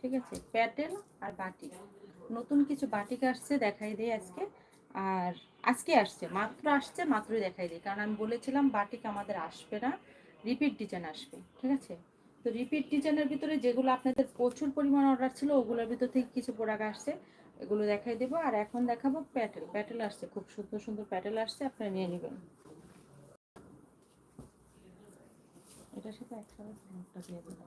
ঠিক আছে? প্যাটেল আর বাটিক নতুন কিছু বাটিক আসছে, দেখাই দিই আজকে। আর আজকে আসছে, মাত্র আসছে, মাত্রই দেখাই দিই। কারণ আমি বলেছিলাম বাটিক আমাদের আসবে না রিপিট ডিজাইন আসবে, ঠিক আছে? তো রিপিট ডিজাইনের ভিতরে যেগুলো আপনাদের প্রচুর পরিমাণ অর্ডার ছিল, ওগুলোর ভিতর থেকে কিছু প্রোডাক্ট আসছে, এগুলো দেখাই দেবো। আর এখন দেখাবো প্যাটেল। প্যাটেল আসছে, খুব সুন্দর সুন্দর প্যাটেল আসছে, আপনারা নিয়ে নেবেন। এটার সাথে একসাথে দিয়ে দেবো।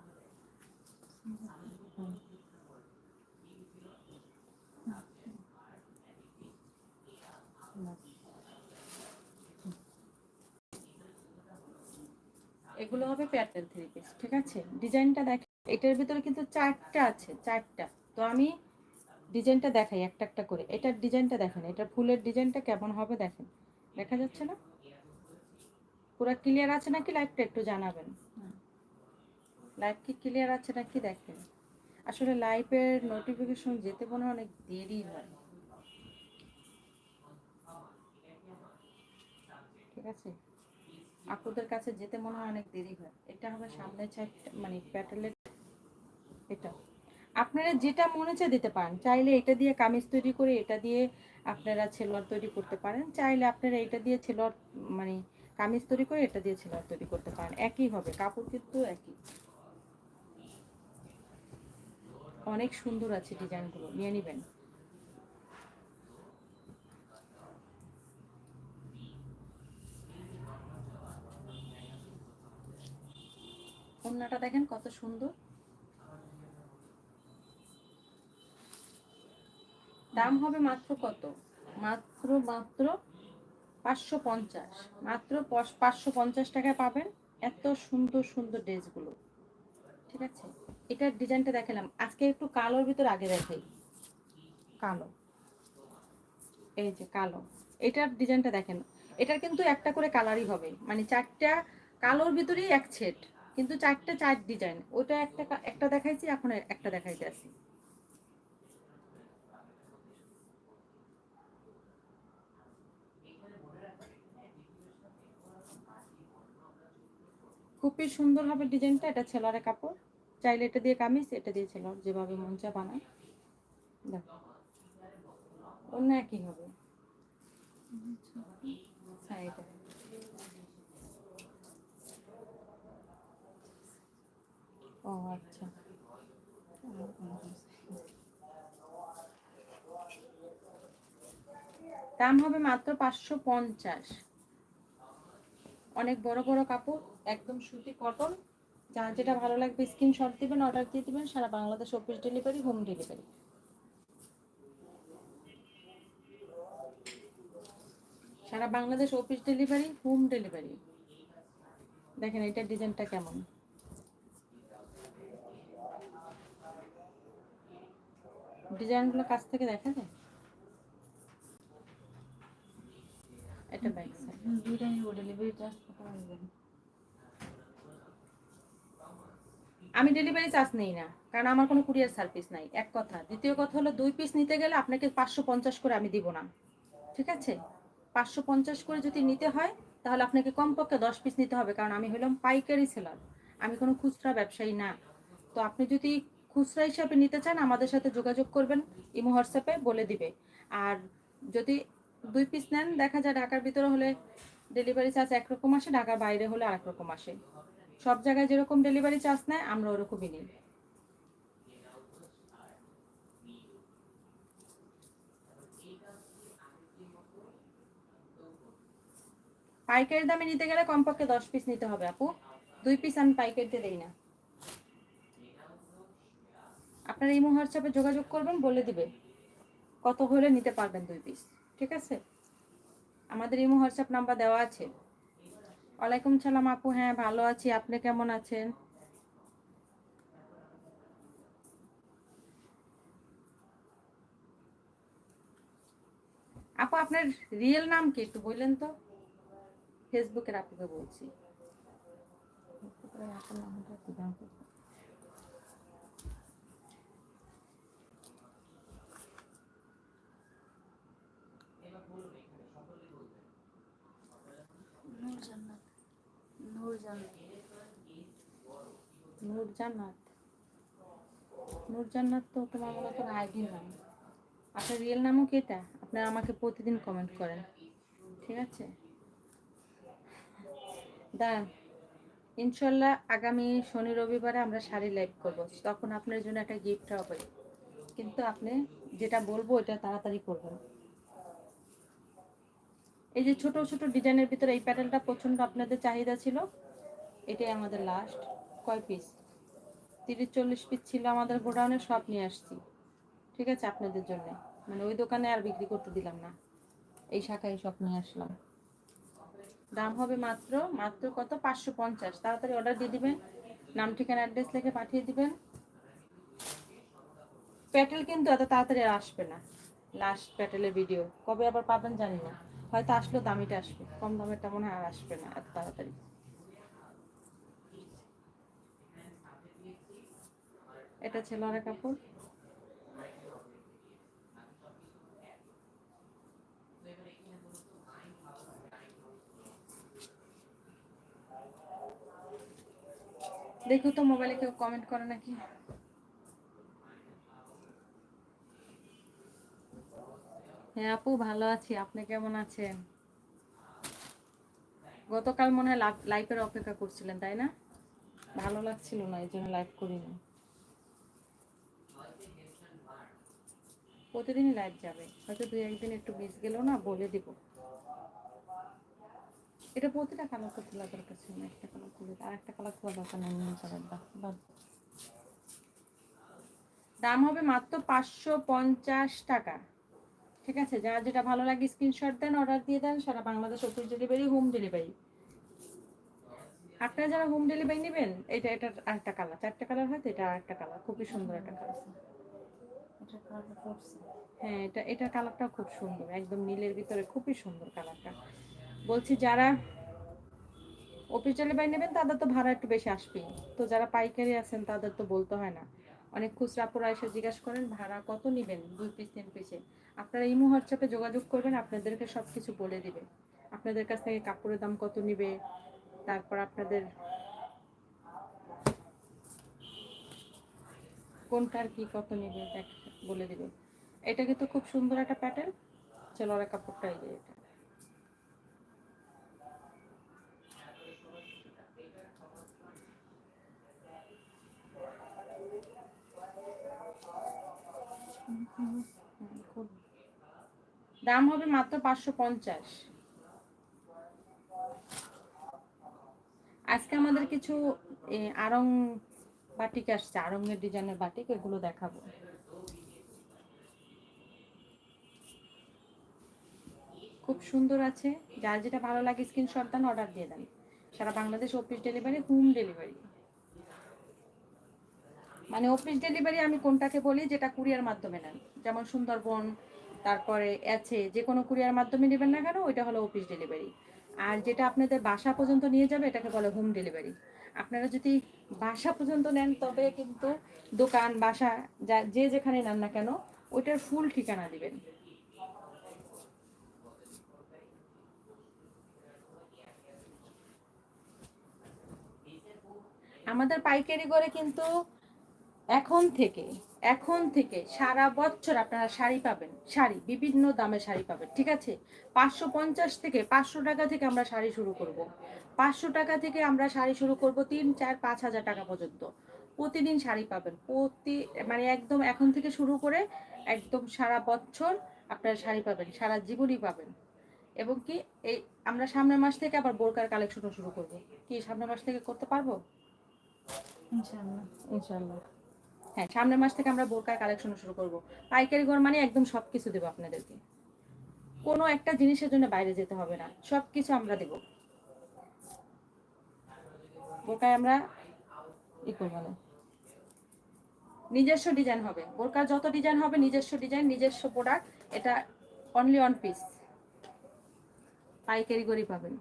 এগুলো হবে প্যাটার্ন থ্রি পিস, ঠিক আছে? ডিজাইনটা দেখ, এটার ভিতরে কিন্তু চারটা আছে, চারটা। তো আমি ডিজাইনটা দেখাই, একটা একটা করে। এটার ডিজাইনটা দেখেন, এটার ফুলের ডিজাইনটা কেমন হবে দেখেন। দেখা যাচ্ছে না? পুরো ক্লিয়ার আছে নাকি? লাইভটা একটু জানাবেন। লাইভ কি ক্লিয়ার আছে নাকি দেখেন। আসলে লাইভের নোটিফিকেশন যেতে মনে হয় অনেক দেরি হয়। ঠিক আছে? আপুদের কাছে যেতে মনে হয় অনেক দেরি হয়। এটা হবে সামনে মানে প্যাটেলের এটা। আপনারা যেটা মনে চায় দিতে পারেন। চাইলে এটা দিয়ে কামিজ তৈরি করে, এটা দিয়ে আপনারা ছেলোয়ার তৈরি করতে পারেন। চাইলে আপনারা এটা দিয়ে ছেলোয়ার মানে কামিজ তৈরি করে, এটা দিয়ে ছেলোয়ার তৈরি করতে পারেন। একই হবে। কাপড় কিন্তু একই। অনেক সুন্দর আছে ডিজাইনগুলো। নিয়ে নেবেন। ওড়নাটা দেখেন কত সুন্দর। দাম হবে মাত্র কত? মাত্র মাত্র পাঁচশো পঞ্চাশ। মাত্র পাঁচশো পঞ্চাশ টাকায় পাবেন এত সুন্দর সুন্দর ড্রেসগুলো। ঠিক আছে? এটার ডিজাইনটা দেখালাম। আজকে একটু কালোর ভিতর আগে দেখাই। কালো। এই যে কালো। এটার ডিজাইনটা দেখেন। এটার কিন্তু একটা করে কালারই হবে। মানে চারটা কালোর ভিতরেই এক সেট কিন্তু চারটা চার ডিজাইন ওটা একটা একটা দেখাইছি, এখন একটা দেখাইতে আসি। খুবই সুন্দর হবে ডিজাইনটা এটা ছেলারে কাপড়। চাইলে এটা দিয়ে কামিজ, এটা দিয়ে ছেলার যেভাবে মন চা বানায় দেখো অন্য একই হবে। হ্যাঁ ও আচ্ছা। দাম হবে মাত্র পাঁচশো পঞ্চাশ। অনেক বড় বড় কাপড়, একদম সুতি কটন যার যেটা ভালো লাগবে স্ক্রিনশট দিবেন অর্ডার দিয়ে দিবেন, সারা Bangladesh office delivery home delivery সারা Bangladesh office delivery home delivery দেখেন এটার ডিজাইনটা কেমন। ডিজাইনগুলো কাছ থেকে দেখা যায়? এটা ব্যাক সাইড দুইটা নিব ডেলিভারি চার্জ কত লাগবে আমি ডেলিভারি চার্জ নেই না, কারণ আমার কোনো কুরিয়ার সার্ভিস নাই, এক কথা। দ্বিতীয় কথা হলো, দুই পিস নিতে গেলে আপনাকে পাঁচশো পঞ্চাশ করে আমি দিব না, ঠিক আছে? পাঁচশো পঞ্চাশ করে যদি নিতে হয়, তাহলে আপনাকে কমপক্ষে দশ পিস নিতে হবে, কারণ আমি হলাম পাইকারি সেলার আমি কোনো খুচরা ব্যবসায়ী না। তো আপনি যদি খুচরা হিসাবে নিতে চান, আমাদের সাথে যোগাযোগ করবেন, ইমো হোয়াটসঅ্যাপে বলে দিবে। আর যদি দুই পিস নেন, দেখা যায় ঢাকার ভিতরে হলে ডেলিভারি চার্জ একরকম আসে, ঢাকার বাইরে হলে আরেক রকম আসে। সব জায়গায় যেরকম ডেলিভারি চার্জ নেয়, আমরা ওরকমই নিই। পাইকারি দামে নিতে গেলে কমপক্ষে দশ পিস নিতে হবে, আপু। দুই পিস আমি পাইকারিতে দেই না। আপনারা ইমো হোয়াটসঅ্যাপে যোগাযোগ করবেন, বলে দিবে কত হলে নিতে পারবেন দুই পিস ঠিক আছে? আমাদের ইমো হোয়াটসঅ্যাপ নাম্বার দেওয়া আছে। ওয়ালাইকুম সালাম আপু হ্যাঁ ভালো আছি। আপনি কেমন আছেন? আপু, আপনার রিয়েল নাম কি একটু বললেন তো? ফেসবুকের আপুকে বলছি আপুর নামটা কি দাও তো? নূর জান্নাত নূর জান্নাত নূর জান্নাত নূর জান্নাত তো তোমার মনে কোনো আইডি আপনার রিয়েল নামও কি এটা? আপনারা আমাকে প্রতিদিন কমেন্ট করেন। ঠিক আছে? দাঁড়ান। ইনশাল্লাহ আগামী শনি রবিবারে আমরা শাড়ি লাইভ করব। তখন আপনার জন্য একটা গিফট হবে। কিন্তু আপনি যেটা বলব ওটা তাড়াতাড়ি করবেন। এই যে ছোট ছোট ডিজাইনের ভিতরে এই প্যাটেলটা প্রচণ্ড আপনাদের চাহিদা ছিল, এটাই আমাদের লাস্ট কয় পিস তিরিশ, চল্লিশ পিস ছিল আমাদের গোডাউনে, সব নিয়ে আসছি। ঠিক আছে, আপনাদের জন্য। মানে ওই দোকানে আর বিক্রি করতে দিলাম না। এই শাখায় সব নিয়ে আসলাম। দাম হবে মাত্র মাত্র কত? পাঁচশো পঞ্চাশ। তাড়াতাড়ি অর্ডার দিয়ে দিবেন, নাম, ঠিকানা অ্যাড্রেস লিখে পাঠিয়ে দিবেন। প্যাটেল কিন্তু এত তাড়াতাড়ি আসবে না। লাস্ট প্যাটেলের ভিডিও কবে আবার পাবেন জানি না। হয়তো আসলো দামিটা আসবে, কম দামেরটা মনে হয় আর আসবে না এত তাড়াতাড়ি। এটা ছিল আর কাপড় দেখো তো মোবাইলে কেউ কমেন্ট করে নাকি? হ্যাঁ আপু ভালো আছি। আপনি কেমন আছেন? গতকাল মনে হয় লাইফের অপেক্ষা করছিলেন, তাই না? ভালো লাগছিল না, এই জন্য লাইভ করিনি। প্রতিদিনই লাইভ যাবে। হয়তো দুই একদিন একটু মিস গেল না, বলে দিব। এটা প্রতিটা কালার তো খোলা দরকার ছিল না, একটা কালার খুলে আর একটা কালার খোলা দরকার নেই নীল কালারটা দাম হবে মাত্র পাঁচশো পঞ্চাশ টাকা। ঠিক আছে? যার যেটা ভালো লাগে স্ক্রিনশট দেন অর্ডার দিয়ে দেন সারা Bangladesh office delivery home delivery আপনারা যারা হোম ডেলিভারি নেবেন এটা এটা আরেকটা কালার চারটা কালার হয় তো এটা আরেকটা কালার খুবই সুন্দর একটা কালার হ্যাঁ এটা এটা কালারটা খুব সুন্দর। একদম নীলের ভিতরে খুবই সুন্দর কালারটা বলছি যারা অফিস ডেলিভারি নেবেন তাদের তো ভাড়া একটু বেশি আসবেই। তো যারা পাইকারি আছেন তাদের তো বলতে হয় না। অনেক খুচরা পুরা এসে জিজ্ঞাসা করেন, ভাড়া কত নেবেন? দুই পিস, তিন পিসে। আপনারা ইমো হোয়াটসঅ্যাপে যোগাযোগ করবেন, আপনাদেরকে সব কিছু বলে দিবে। আপনাদের কাছ থেকে কাপড়ের দাম কত নিবে, তারপর আপনাদের কোনটার কি কত নেবে বলে দিবে। এটা কিন্তু খুব সুন্দর একটা প্যাটার্ন চেলরা কাপড়টা এই এটা হুম, খুব দাম হবে মাত্র পাঁচশো পঞ্চাশ। আজকে আমাদের কিছু আরং বাটিক আসছে আরঙের ডিজাইনের বাটিক, এগুলো দেখাবো। খুব সুন্দর আছে, যার যেটা ভালো লাগে স্ক্রিনশট দেন অর্ডার দিয়ে দেন। সারা Bangladesh office delivery home delivery মানে অফিস ডেলিভারি আমি কোনটাকে বলি যেটা কুরিয়ার মাধ্যমে নেন। যেমন সুন্দরবন, তারপরে আছে, যে কোনো কুরিয়ার মাধ্যমে নেবেন না কেন, ওইটা হলো অফিস ডেলিভারি আর যেটা আপনাদের বাসা পর্যন্ত নিয়ে যাবে, এটাকে বলে হোম ডেলিভারি আপনারা যদি বাসা পর্যন্ত নেন, তবে কিন্তু দোকান, বাসা, যা, যে যেখানে নেন না কেন, ওইটার ফুল ঠিকানা দিবেন। আমাদের পাইকারি করে কিন্তু এখন থেকে এখন থেকে সারা বছর আপনারা শাড়ি পাবেন শাড়ি বিভিন্ন দামে শাড়ি পাবেন ঠিক আছে? পাঁচশো পঞ্চাশ থেকে পাঁচশো টাকা থেকে আমরা শাড়ি শুরু করব। পাঁচশো টাকা থেকে আমরা শাড়ি শুরু করব তিন চার পাঁচ হাজার টাকা পর্যন্ত। প্রতিদিন শাড়ি পাবেন প্রতি মানে একদম এখন থেকে শুরু করে একদম সারা বছর আপনারা শাড়ি পাবেন সারা জীবনই পাবেন। এবং কি এই আমরা সামনের মাস থেকে আবার বোরকার কালেকশনও শুরু করব। কি সামনের মাস থেকে করতে পারব? ইনশাআল্লাহ। ইনশাল্লাহ হ্যাঁ সামনের মাস থেকে আমরা বোরকার কালেকশন শুরু করব। পাইকারি ঘর মানে একদম সব কিছু দেবো আপনাদেরকে। কোনো একটা জিনিসের জন্য বাইরে যেতে হবে না সব কিছু আমরা দেব। বোরকায় আমরা ই করব নিজস্ব ডিজাইন হবে। বোরকার যত ডিজাইন হবে, নিজস্ব ডিজাইন নিজস্ব প্রোডাক্ট এটা অনলি অন পিস পাইকারি গড়ি পাবেন।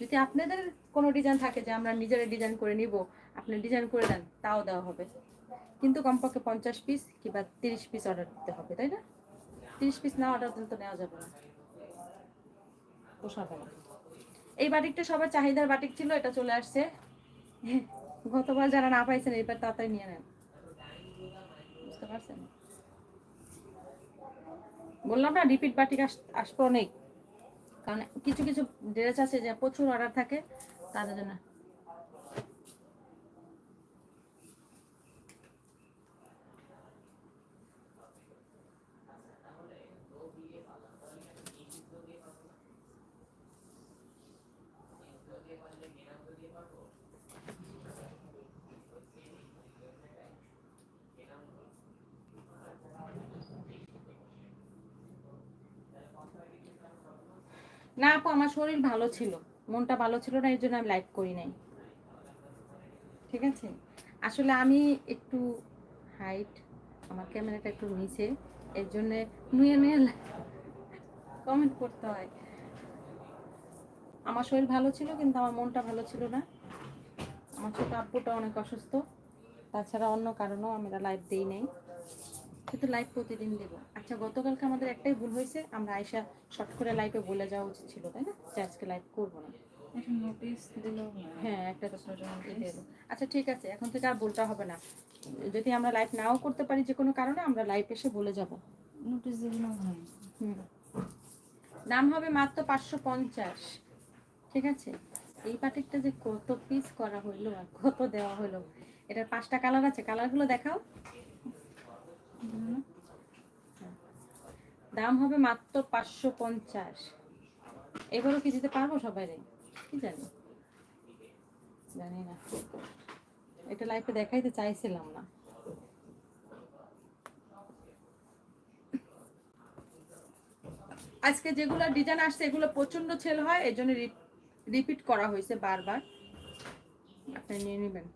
যদি আপনাদের কোনো ডিজাইন থাকে যে আমরা নিজেরা ডিজাইন করে নিব আপনি ডিজাইন করে দেন, তাও দেওয়া হবে। কিন্তু কমপক্ষে পঞ্চাশ পিস কিংবা তিরিশ পিস অর্ডার দিতে হবে, তাই না? তিরিশ পিস না অর্ডার দিলে তো নেওয়া যাবে না। পোষাবে না এই বাটিকটা সবার চাহিদার বাটিক ছিল, এটা চলে আসছে। গতবার যারা না পাইছেন এবার তাড়াতাড়ি নিয়ে নেন। বুঝতে পারছেন? বললাম না রিপিট বাটিক আস- আসবে অনেক। কারণ কিছু কিছু ড্রেস আছে যে প্রচুর অর্ডার থাকে, তাদের জন্য না আপু আমার শরীর ভালো ছিল। মনটা ভালো ছিল না এর জন্য আমি লাইভ করি নাই। ঠিক আছে? আসলে আমি একটু হাইট আমার ক্যামেরাটা একটু নিচে, এর জন্য নুয়ে নুয়ে কমেন্ট করতে হয়। আমার শরীর ভালো ছিল, কিন্তু আমার মনটা ভালো ছিল না। আমার ছোট আব্বুটা অনেক অসুস্থ। তাছাড়া অন্য কারণেও আমরা লাইভ দিই নাই। কিন্তু লাইভ প্রতিদিন দেব। আচ্ছা গতকালকে আমাদের একটাই ভুল হয়েছে। আমরা আয়সা শর্ট করে লাইভে বলে যাওয়া উচিত ছিল তাই না? যে আজকে লাইভ করব না। নোটিশ দিলেও হ্যাঁ একটা। আচ্ছা ঠিক আছে এখন থেকে আর বলতে হবে না। যদি আমরা লাইভ নাও করতে পারি যে কোনো কারণে আমরা লাইভ এসে বলে যাব। নোটিশ হয়। হুম। দাম হবে মাত্র পাঁচশো পঞ্চাশ। ঠিক আছে? এই পাটিকটা যে কত পিস করা হইল আর কত দেওয়া হলো এটার পাঁচটা কালার আছে? কালারগুলো দেখাও? দাম হবে মাত্র পাঁচশো পঞ্চাশ। এবারও কি দিতে পারব সবাই কি জানি? জানি না। এটা লাইফে দেখাইতে চাইছিলাম না। আজকে যেগুলো ডিজাইন আসছে, এগুলো প্রচণ্ড সেল হয় এই জন্য রিপিট করা হয়েছে বারবার। আপনি নিয়ে নেবেন।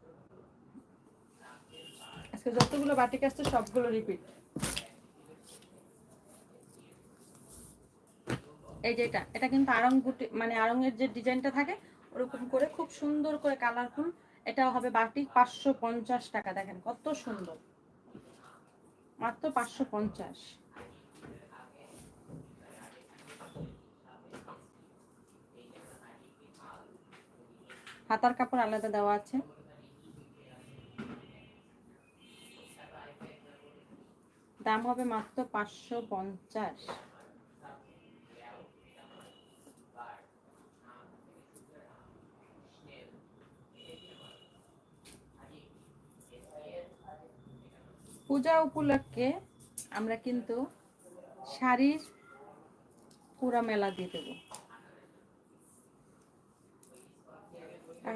আজকে যতগুলো বাটিক আসছে, সবগুলো রিপিট এই যে এটা এটা কিন্তু আরং বুটি মানে আরঙের যে ডিজাইনটা থাকে, ওরকম করে খুব সুন্দর করে কালারফুল এটা হবে বাটিক পাঁচশো পঞ্চাশ টাকা, দেখেন কত সুন্দর। মাত্র পাঁচশো পঞ্চাশ। হাতার কাপড় আলাদা দেওয়া আছে। দাম হবে মাত্র পাঁচশো পঞ্চাশ। পূজা উপলক্ষে আমরা কিন্তু শাড়ির পুরা মেলা দিয়ে দেবো।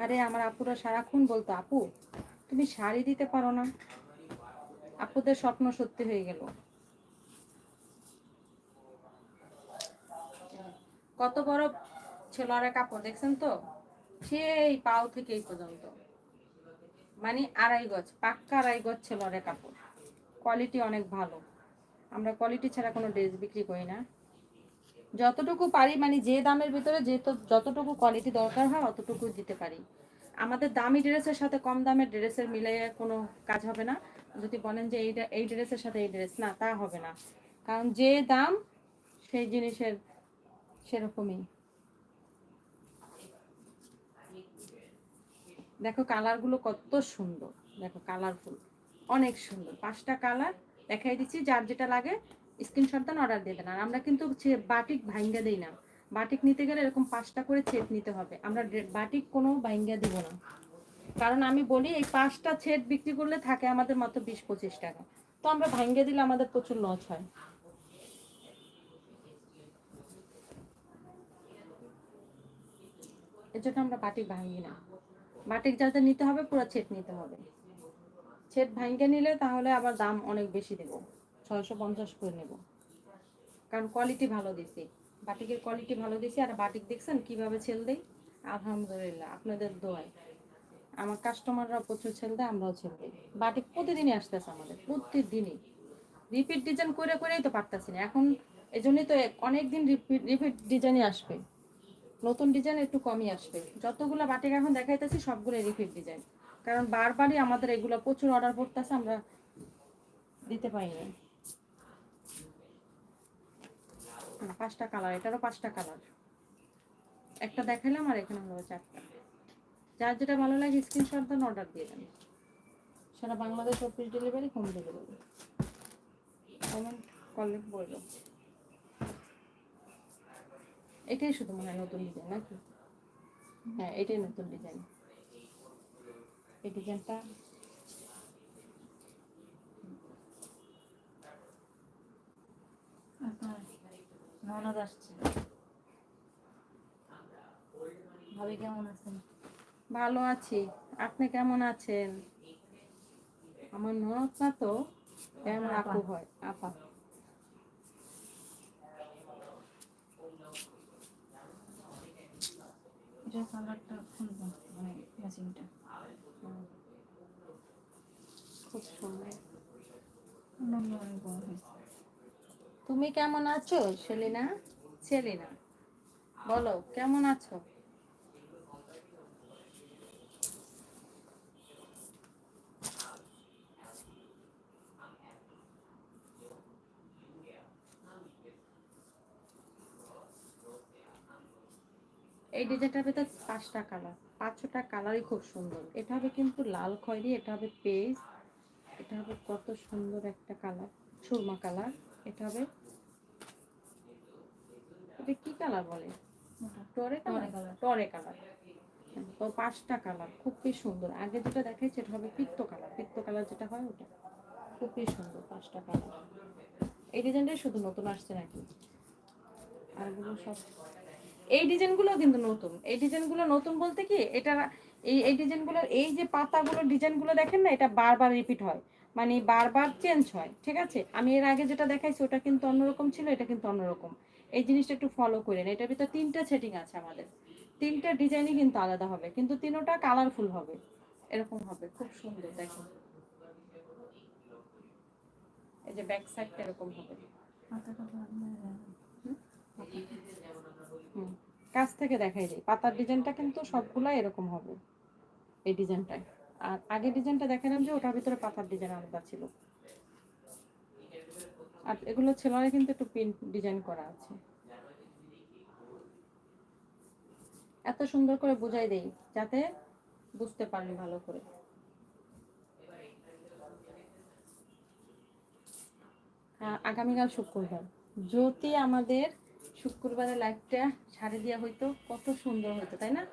আরে আমার আপুরা সারাক্ষণ বলতো, আপু, তুমি শাড়ি দিতে পারো না। আপুদের স্বপ্ন সত্যি হয়ে গেল। কত বড় ছেলেরা কাপড়, দেখছেন তো? সেই পাও থেকে এই পর্যন্ত। মানে আড়াই গজ, পাক্কা আড়াই গজ ছেলেরা কাপড়। কোয়ালিটি অনেক ভালো। আমরা কোয়ালিটি ছাড়া কোনো ড্রেস বিক্রি করি না। যতটুকু পারি মানে যে দামের ভিতরে যে যতটুকু কোয়ালিটি দরকার হয় অতটুকু দিতে পারি। আমাদের দামি ড্রেসের সাথে কম দামের ড্রেসের মিলিয়ে কোনো কাজ হবে না। যদি বলেন যে এইটা এই ড্রেসের সাথে এই ড্রেস না, তা হবে না। কারণ যে দাম, সেই জিনিসের সেরকমই। দেখো কালারগুলো কত সুন্দর। দেখো কালারফুল অনেক সুন্দর। পাঁচটা কালার দেখাই দিচ্ছি, যার যেটা লাগে স্ক্রিনশট দেন অর্ডার দিয়ে দেন। আর আমরা কিন্তু বাটিক ভাঙ্গা দিই না। বাটিক নিতে গেলে এরকম পাঁচটা করে ছেট নিতে হবে। আমরা বাটিক কোনো ভাঙ্গা দিব না। কারণ আমি বলি এই পাঁচটা ছেট বিক্রি করলে থাকে আমাদের মাত্র বিশ পঁচিশ টাকা। তো আমরা ভাঙ্গে দিলে আমাদের প্রচুর লস হয়। এর জন্য আমরা বাটিক ভাঙি না। বাটিক যাতে নিতে হবে পুরো ছেট নিতে হবে। ছেট ভাঙ্গে নিলে তাহলে আবার দাম অনেক বেশি দেব। ছয়শো পঞ্চাশ করে নেব। কারণ কোয়ালিটি ভালো দিছি। বাটিকের কোয়ালিটি ভালো দিছি। আর বাটিক দেখছেন কীভাবে ছেল দেই? আলহামদুলিল্লাহ, আপনাদের দোয়ায়। আমার কাস্টমাররা প্রচুর ছেল দেয়, আমরাও ছেল দিই। বাটিক প্রতিদিনই আসতেছে আমাদের, প্রতিদিনই। রিপিট ডিজাইন করে করেই তো পারতেছি না। এখন এই জন্যই তো অনেক দিন রিপিট রিপিট ডিজাইনই আসবে। নতুন ডিজাইন একটু কমই আসবে। যতগুলো বাটিক এখন দেখাইতেছি সবগুলো রিপিট ডিজাইন কারণ বারবারই আমাদের এগুলো প্রচুর অর্ডার পড়তেছে আমরা দিতে পারি না হুম, পাঁচটা কালার এটারও পাঁচটা কালার একটা দেখাইলাম আর এখানে হলো চারটা। যার যেটা ভালো লাগে স্ক্রিনশট দেন অর্ডার দিয়ে দেন। সারা Bangladesh office delivery home delivery comment করলে বলব। এটাই শুধু মনে হয় নতুন ডিজাইন নাকি? হ্যাঁ এটাই নতুন ডিজাইন এই ডিজাইনটা ননদ আসছে। ভাবি কেমন আছেন? ভালো আছি। আপনি কেমন আছেন? আমার ননদ না তো আমার আপু। হয়? আপা। এটার কালারটা খুলবো মানে হুম। তুমি কেমন আছো সেলিনা? সেলিনা বলো কেমন আছো? এই ডিজাইনটার ভেতর পাঁচটা কালার। পাঁচটা কালারই খুব সুন্দর। এটা হবে কিন্তু লাল খয়েরি এটা হবে পেজ এটা হবে কত সুন্দর একটা কালার সুরমা কালার এটা হবে এটা কি কালার বলে? টরে কালার? টরে কালার। তো পাঁচটা কালার খুবই সুন্দর। আগে যেটা দেখাইছে এটা হবে পিত্ত কালার। পিত্ত কালার যেটা হয় ওটা। খুবই সুন্দর পাঁচটা কালার। এই ডিজাইনটাই শুধু নতুন আসছে নাকি? আরগুলো সব এই ডিজাইনগুলো কিন্তু নতুন। এই ডিজাইনগুলো নতুন বলতে কি এটা এই এই ডিজাইনগুলোর এই যে পাতাগুলো ডিজাইনগুলো দেখেন না এটা বারবার রিপিট হয়। মানে বারবার চেঞ্জ হয় ঠিক আছে? আমি এর আগে যেটা দেখাইছি ওটা কিন্তু অন্যরকম ছিল এটা কিন্তু অন্যরকম। এই জিনিসটা একটু ফলো করেন এটার ভিতরে তিনটা সেটিং আছে আমাদের। তিনটা ডিজাইনই কিন্তু আলাদা হবে কিন্তু তিনোটা কালারফুল হবে। এরকম হবে খুব সুন্দর দেখুন। এই যে ব্যাক সাইডটা এরকম হবে। হুম, কাছ থেকে দেখাই দিই। পাতার ডিজাইনটা কিন্তু সবগুলাই এরকম হবে, এই ডিজাইনটায় আর আগের ডিজাইনটা দেখালাম যে ওটার ভিতরে পাতার ডিজাইন আলাদা ছিল। আর এগুলো ছেলেরা কিন্তু একটু প্রিন্ট ডিজাইন করা আছে। এত সুন্দর করে বুঝাই দেই, যাতে বুঝতে পারেন ভালো করে। আগামীকাল শুক্রবার। যদি আমাদের শুক্রবারের লাইভটা ছাড়ে দেওয়া হইতো, কত সুন্দর হতো তাই না?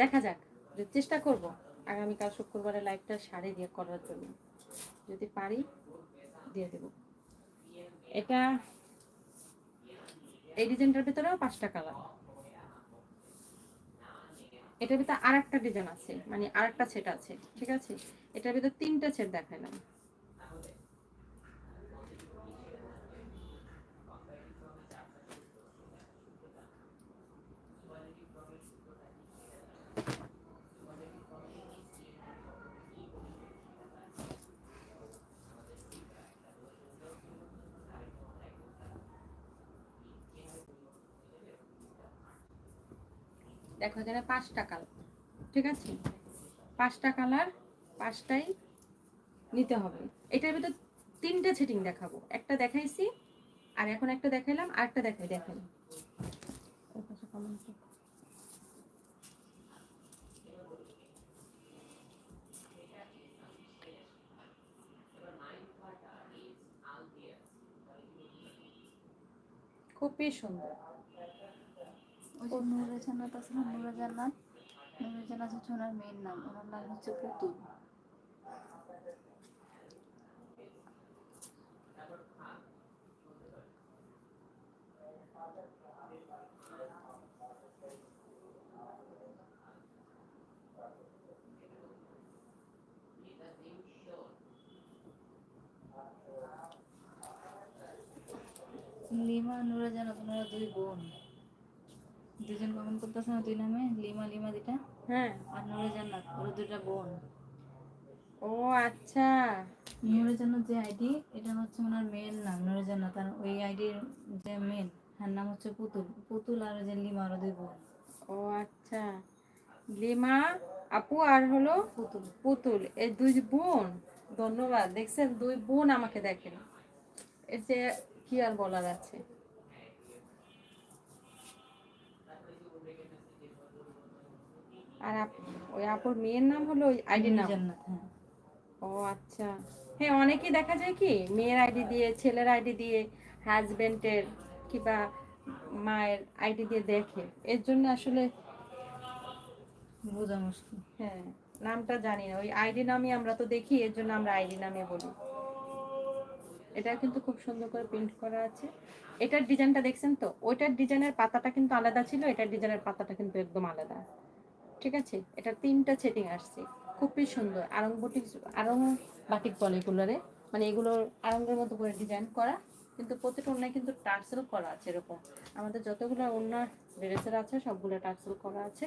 দেখা যাক চেষ্টা করব, আগামীকাল শুক্রবারের লাইভটা সারে দিয়ে করার জন্য। যদি পারি, দিয়ে দেব। এটা এই ডিজাইনটার ভিতরেও পাঁচটা কালার এটার ভিতরে আর একটা ডিজাইন আছে মানে আর একটা সেট আছে, ঠিক আছে? এটার ভিতরে তিনটা সেট দেখালাম দেখো, এখানে পাঁচটা কালার ঠিক আছে? পাঁচটা কালার পাঁচটাই নিতে হবে। এটার ভিতর তিনটে সেটিং দেখাবো। একটা দেখাইছি, আর এখন একটা দেখাইলাম, আর একটা দেখাই করো। খুবই সুন্দর। ওই নূরে জান্নাত আছে না, নূরে জান্নাত? নূরে জান্নাত হচ্ছে ওনার মেয়ের নাম, ওনার নাম হচ্ছে পুতুল। লিমা, নূরে জান্নাত, ওনারা দুই বোন। দুজন কমেন্ট করতেছে না দুই নামে লিমা লিমা দুইটা হ্যাঁ। আর নূরে জান্নাত ওরা দুইটা বোন। ও আচ্ছা। নূরে জান্নাত যে আইডি এটা হচ্ছে ওনার মেয়ের নাম নূরে জান্নাত আর ওই আইডির যে মেন তার নাম হচ্ছে পুতুল। পুতুল আর যে লিমা ওরা দুই বোন। ও আচ্ছা। লিমা আপু আর হলো পুতুল। পুতুল। এই দুই বোন। ধন্যবাদ। দেখছেন দুই বোন আমাকে দেখেন। এর যে কি আর বলার আছে? আর ওই আপুর মেয়ের নাম হলো ওই আইডির নাম। হ্যাঁ। ও আচ্ছা। হ্যাঁ অনেকেই দেখা যায় কি মেয়ের আইডি দিয়ে ছেলের আইডি দিয়ে হাজবেন্ডের কিংবা মায়ের আইডি দিয়ে দেখে। এর জন্য আসলে বোঝা মুশকিল। হ্যাঁ নামটা জানি না। ওই আইডি নামই আমরা তো দেখি এর জন্য আমরা আইডি নামে বলি। এটা কিন্তু খুব সুন্দর করে প্রিন্ট করা আছে। এটার ডিজাইনটা দেখছেন তো? ওইটার ডিজাইনের পাতাটা কিন্তু আলাদা ছিল এটার ডিজাইনের পাতাটা কিন্তু একদম আলাদা। ঠিক আছে? এটা তিনটা সেটিং আসছে। খুবই সুন্দর। আরং বুটিক আরং বাটিক বলে এগুলোরে। মানে এগুলোর আরঙ্গের মতো করে ডিজাইন করা। কিন্তু প্রতিটা অন্যায় কিন্তু টার্সেল করা আছে এরকম। আমাদের যতগুলো অন্য ড্রেসের আছে, সবগুলো টার্সেল করা আছে।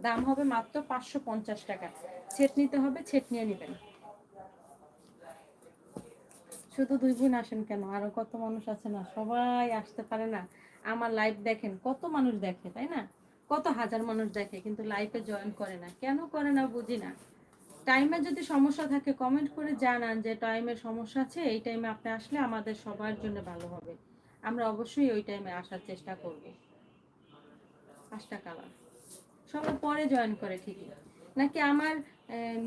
দাম হবে মাত্র পাঁচশো পঞ্চাশ টাকা। ছেট নিতে হবে ছেট নিয়ে নেবেন। শুধু দুই বোন আসেন কেন? আরও কত মানুষ আছে না? সবাই আসতে পারে না। আমার লাইভ দেখেন, কত মানুষ দেখে, তাই না? কত হাজার মানুষ দেখে, কিন্তু লাইফে জয়েন করে না। কেন করে না বুঝি না। টাইমের যদি সমস্যা থাকে কমেন্ট করে জানান যে টাইমের সমস্যা আছে, এই টাইমে আপনি আসলে আমাদের সবার জন্য ভালো হবে। আমরা অবশ্যই ওই টাইমে আসার চেষ্টা করব। পাঁচটা কালার সবাই পরে জয়েন করে ঠিকই। নাকি আমার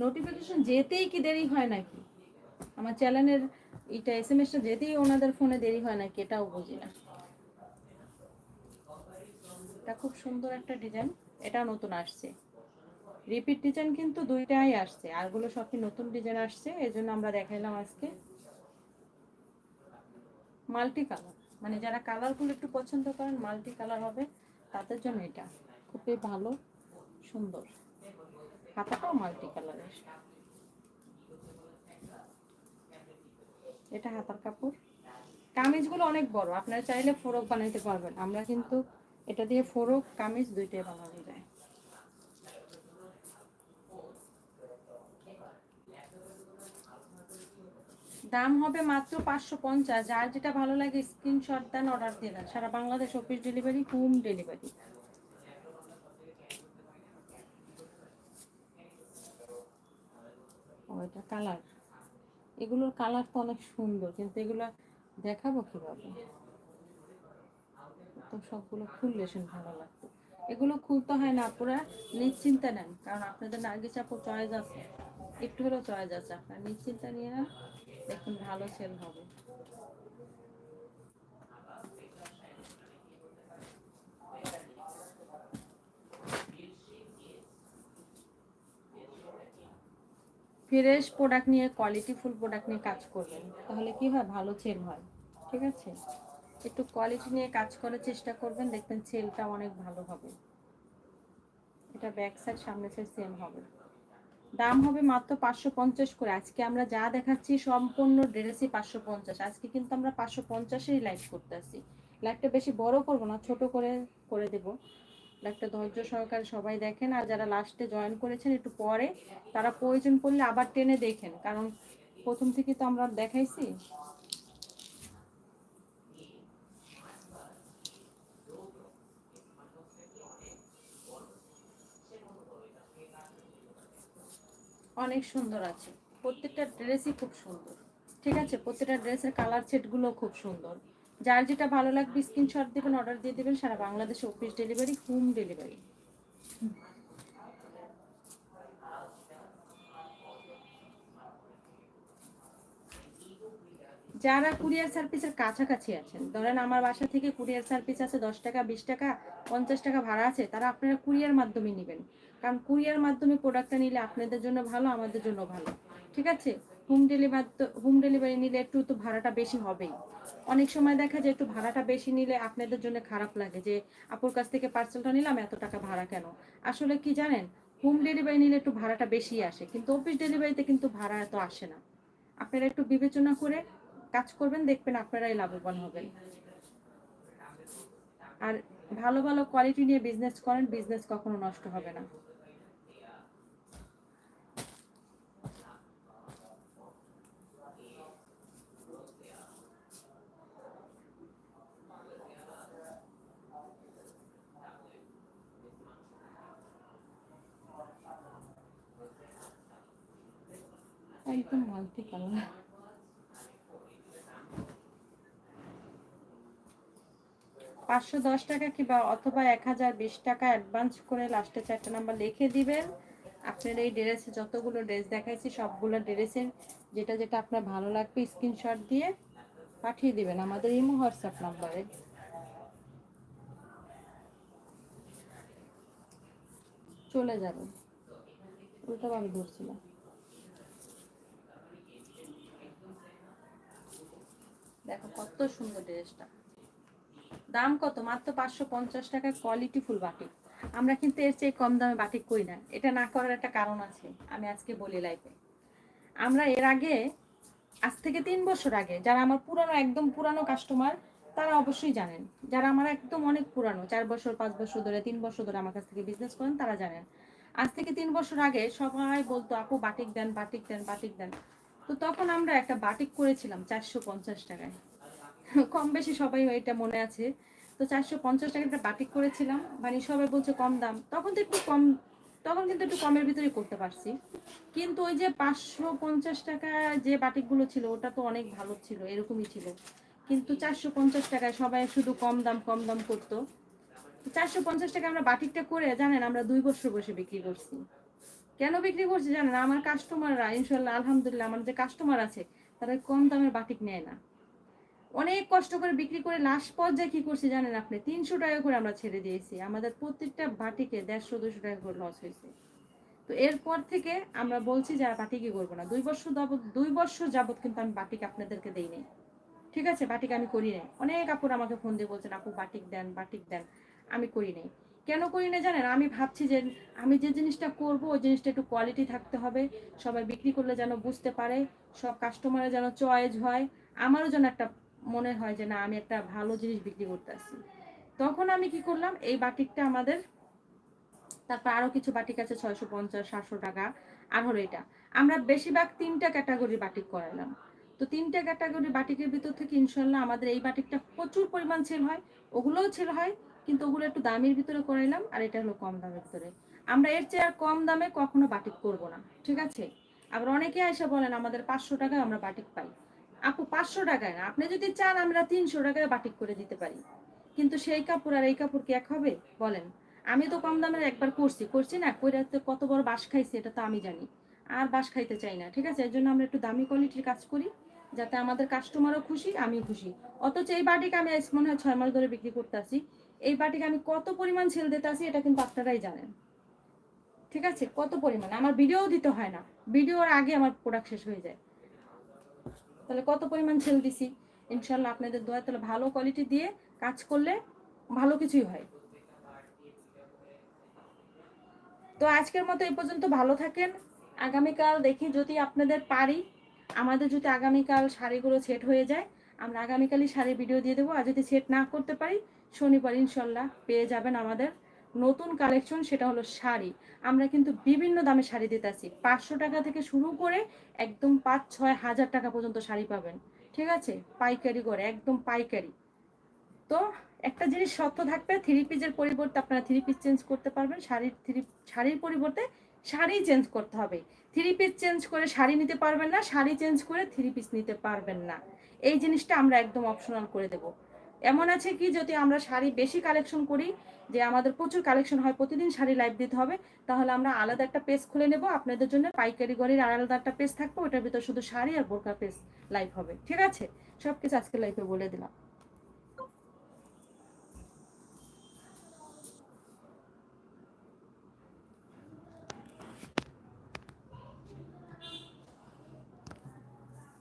নোটিফিকেশন যেতেই কি দেরি হয় নাকি? আমার চ্যানেলের এটা এস এম এসটা যেতেই ওনাদের ফোনে দেরি হয় নাকি, এটাও বুঝি না। এটা খুব সুন্দর একটা ডিজাইন এটা নতুন আসছে। রিপিট ডিজাইন কিন্তু দুইটাই আসছে, আরগুলো সবই নতুন ডিজাইন আসছে এই জন্য আমরা দেখাইলাম আজকে। মাল্টি কালার মানে যারা কালারগুলো একটু পছন্দ করেন মাল্টি কালার হবে, তাদের জন্য এটা খুবই ভালো, সুন্দর। হাতাটাও মাল্টি কালারের এটা হাতার কাপড়। কামিজগুলো অনেক বড়, আপনারা চাইলে ফোরক বানাইতে পারবেন। আমরা কিন্তু এটা দিয়ে ফোরক কামিজ দুইটাই বানানো যায়। দাম হবে মাত্র পাঁচশো পঞ্চাশ। যার যেটা ভালো লাগে স্ক্রিনশট দেন অর্ডার দিয়ে দেন। সারা Bangladesh office delivery home delivery এটা কালার এগুলোর কালার তো অনেক সুন্দর, কিন্তু এগুলো দেখাবো কীভাবে? তো সবগুলো খুললে শুন ভালো লাগতো এগুলো খুলতে হয় না পুরা নিশ্চিন্তা নেন, কারণ আপনাদের নার্গিস আপু চয়েস আছে। একটু হলেও চয়েস আছে, আপনার নিশ্চিন্তা নিয়ে নেন, দেখুন ভালো সেল হবে। ফ্রেশ প্রোডাক্ট নিয়ে, কোয়ালিটি ফুল প্রোডাক্ট নিয়ে কাজ করবেন, তাহলে কি হয়? ভালো সেল হয়, ঠিক আছে? একটু কোয়ালিটি নিয়ে কাজ করার চেষ্টা করবেন, দেখবেন সেলটা অনেক ভালো হবে। এটা ব্যাক সাইড সামনে সাইড সেম হবে। দাম হবে মাত্র পাঁচশো পঞ্চাশ করে। আজকে আমরা যা দেখাচ্ছি সম্পূর্ণ ড্রেসই পাঁচশো পঞ্চাশ। আজকে কিন্তু আমরা পাঁচশো পঞ্চাশেরই লাইভ করতে আসি। লাইভটা বেশি বড় করব না, ছোট করে করে দেব। লাইভটা ধৈর্য সহকারে সবাই দেখেন। আর যারা লাস্টে জয়েন করেছেন, একটু পরে, তারা প্রয়োজন পড়লে আবার টেনে দেখেন। কারণ প্রথম থেকে তো আমরা দেখাইছি অনেক সুন্দর আছে। প্রত্যেকটা ড্রেসই খুব সুন্দর। ঠিক আছে? প্রত্যেকটা ড্রেসের কালার সেটগুলো খুব সুন্দর। যার যেটা ভালো লাগবে স্ক্রিনশট দেবেন অর্ডার দিয়ে দেবেন, সারা বাংলাদেশে অফিস ডেলিভারি হোম ডেলিভারি যারা কুরিয়ার সার্ভিসের কাছাকাছি আছেন, ধরেন আমার বাসা থেকে কুরিয়ার সার্ভিস আছে দশ টাকা, বিশ টাকা, পঞ্চাশ টাকা ভাড়া আছে, তারা আপনারা কুরিয়ার মাধ্যমে নেবেন। কারণ কুরিয়ার মাধ্যমে প্রোডাক্টটা নিলে আপনাদের জন্য ভালো, আমাদের জন্য ভালো। ঠিক আছে? হোম ডেলিভারি হোম ডেলিভারি নিলে একটু তো ভাড়াটা বেশি হবেই। অনেক সময় দেখা যায় একটু ভাড়াটা বেশি নিলে আপনাদের জন্য খারাপ লাগে যে, আপুর কাছ থেকে পার্সেলটা নিলাম, এত টাকা ভাড়া কেন? আসলে কি জানেন? হোম ডেলিভারি নিলে একটু ভাড়াটা বেশি আসে, কিন্তু অফিস ডেলিভারিতে কিন্তু ভাড়া এত আসে না। আপনারা একটু বিবেচনা করে কাজ করবেন, দেখবেন আপনারাই লাভবান হবেন। আর ভালো ভালো কোয়ালিটি নিয়ে বিজনেস করেন বিজনেস কখনো নষ্ট হবে না। একদম মাল্টি কালার পাঁচশো দশ টাকা কিংবা অথবা এক হাজার বিশ টাকা অ্যাডভান্স করে লাস্টে চারটা নাম্বার লিখে দিবেন। আপনার এই ড্রেসে যতগুলো ড্রেস দেখাইছি, সবগুলো ড্রেসের যেটা যেটা আপনার ভালো লাগবে স্ক্রিনশট দিয়ে পাঠিয়ে দিবেন আমাদের ইমো হোয়াটসঅ্যাপ নাম্বারে চলে যাবে উল্টাভাবে ধরছিলাম দেখো কত সুন্দর ড্রেসটা। দাম কত? মাত্র পাঁচশো পঞ্চাশ টাকা কোয়ালিটি ফুল বাটিক। আমরা কিন্তু এর চেয়ে কম দামে বাটিক করি না। এটা না করার একটা কারণ আছে, আমি আজকে বলি লাইফে আমরা এর আগে, আজ থেকে তিন বছর আগে, যারা আমার পুরানো, একদম পুরানো কাস্টমার তারা অবশ্যই জানেন। যারা আমার একদম অনেক পুরানো, চার বছর, পাঁচ বছর ধরে, তিন বছর ধরে আমার কাছ থেকে বিজনেস করেন, তারা জানেন। আজ থেকে তিন বছর আগে সবাই বলতো, আপু, বাটিক দেন বাটিক দেন বাটিক দেন। তো তখন আমরা একটা বাটিক করেছিলাম চারশো পঞ্চাশ টাকায়। কম বেশি সবাই এটা মনে আছে। তো চারশো পঞ্চাশ টাকা একটা বাটিক করেছিলাম মানে সবাই বলছে কম দাম। তখন তো একটু কম, তখন কিন্তু একটু কমের ভিতরে করতে পারছি। কিন্তু ওই যে পাঁচশো পঞ্চাশ টাকা যে বাটিকগুলো ছিল, ওটা তো অনেক ভালো ছিল, এরকমই ছিল। কিন্তু চারশো পঞ্চাশ টাকায় সবাই শুধু কম দাম কম দাম করতো। চারশো পঞ্চাশ টাকা আমরা বাটিকটা করে, জানেন, আমরা দুই বছর বসে বিক্রি করছি। কেন বিক্রি করছি জানেন? আমার কাস্টমাররা ইনশাল্লাহ আলহামদুলিল্লাহ, আমার যে কাস্টমার আছে তারা কম দামের বাটিক নেয় না। অনেক কষ্ট করে বিক্রি করে লাস্ট পর্যায়ে কি করছি জানেন আপনি? তিনশো টাকা করে আমরা ছেড়ে দিয়েছি। আমাদের প্রত্যেকটা বাটিকে দেড়শো, দুশো টাকা করে লস হয়েছে। তো এরপর থেকে আমরা বলছি যে আর বাটিকই করব না। দুই বছর দুই বছর যাবত কিন্তু আমি বাটিক আপনাদেরকে দেই নাই। ঠিক আছে? বাটিক আমি করি নাই। অনেক আপুর আমাকে ফোন দিয়ে বলছেন, আপু বাটিক দেন বাটিক দেন। আমি করি নাই। কেন করি না জানেন? আমি ভাবছি যে আমি যে জিনিসটা করব, ওই জিনিসটা একটু কোয়ালিটি থাকতে হবে। সবাই বিক্রি করলে যেন বুঝতে পারে, সব কাস্টমারের যেন চয়েস হয়। আমারও যেন একটা মনে হয় যে না, আমি একটা ভালো জিনিস বিক্রি করতে আসছি। তখন আমি কি করলাম, এই বাটিকটা আমাদের, তারপর আরও কিছু বাটিক আছে, ছয়শো পঞ্চাশ, সাতশো টাকা আর হলো এটা। আমরা বেশিরভাগ তিনটা ক্যাটাগরি বাটিক করালাম। তো তিনটা ক্যাটাগরি বাটিকের ভিতর থেকে ইনশাল্লাহ আমাদের এই বাটিকটা প্রচুর পরিমাণ সেল হয়, ওগুলোও সেল হয় কিন্তু ওগুলো একটু দামের ভিতরে করাইলাম আর এটা হলো কম দামের ভিতরে। আমরা এর চেয়ে আর কম দামে কখনো বাটিক করব না, ঠিক আছে? আবার অনেকে এসে বলেন, আমাদের পাঁচশো টাকায় আমরা বাটিক পাই। আপু, পাঁচশো টাকায় না। আপনি যদি চান, আমরা তিনশো টাকায় বাটিক করে দিতে পারি। কিন্তু সেই কাপড় আর এই কাপড় কি এক হবে? বলেন। আমি তো কম দামের একবার করছি। করছি না? কইরা তো কত বড় বাস খাইছি, এটা তো আমি জানি। আর বাস খাইতে চাই না, ঠিক আছে? এর জন্য আমরা একটু দামি কোয়ালিটির কাজ করি, যাতে আমাদের কাস্টমারও খুশি, আমিও খুশি। অথচ এই বাটিকে আমি মনে হয় ছয় মাস ধরে বিক্রি করতে আসি এই বাটিকে আমি কত পরিমাণ সেল দিতে আসি এটা কিন্তু আপনারাই জানেন। ঠিক আছে? কত পরিমাণ? আমার ভিডিও দিতে হয় না। ভিডিওর আগে আমার প্রোডাক্ট শেষ হয়ে যায়। তাহলে কত পরিমাণ সেল দিছি? ইনশাল্লাহ আপনাদের দোয়া, তাহলে ভালো কোয়ালিটি দিয়ে কাজ করলে ভালো কিছুই হয়। তো আজকের মতো এই পর্যন্ত ভালো থাকেন। আগামীকাল দেখি যদি আপনাদের পারি, আমাদের যদি আগামীকাল শাড়িগুলো সেট হয়ে যায়, আমরা আগামীকালই শাড়ি ভিডিও দিয়ে দেবো। আর যদি সেট না করতে পারি শনিবার ইনশাল্লাহ পেয়ে যাবেন আমাদের নতুন কালেকশন, সেটা হলো শাড়ি। আমরা কিন্তু বিভিন্ন দামে শাড়ি দিতে আসি। পাঁচশো টাকা থেকে শুরু করে একদম পাঁচ, ছয় হাজার টাকা পর্যন্ত শাড়ি পাবেন। ঠিক আছে? পাইকারি করে, একদম পাইকারি। তো একটা জিনিস সত্য থাকবে থ্রি পিসের পরিবর্তে আপনারা থ্রি পিস চেঞ্জ করতে পারবেন। শাড়ির থ্রি শাড়ির পরিবর্তে শাড়ি চেঞ্জ করতে হবে। থ্রি পিস চেঞ্জ করে শাড়ি নিতে পারবেন না, শাড়ি চেঞ্জ করে থ্রি পিস নিতে পারবেন না। এই জিনিসটা আমরা একদম অপশনাল করে দেব। এমন আছে কি, যদি আমরা শাড়ি বেশি কালেকশন করি, যে আমাদের প্রচুর কালেকশন হয়, প্রতিদিন শাড়ি লাইভ দিতে হবে, তাহলে আমরা আলাদা একটা পেজ খুলে নেব, আপনাদের জন্য পাইকারি গড়ির আলাদা একটা পেজ থাকবে, ওটার ভিতর শুধু শাড়ি আর বোরকা পেজ লাইভ হবে, ঠিক আছে? সব কিছু আজকে লাইভে বলে দিলাম।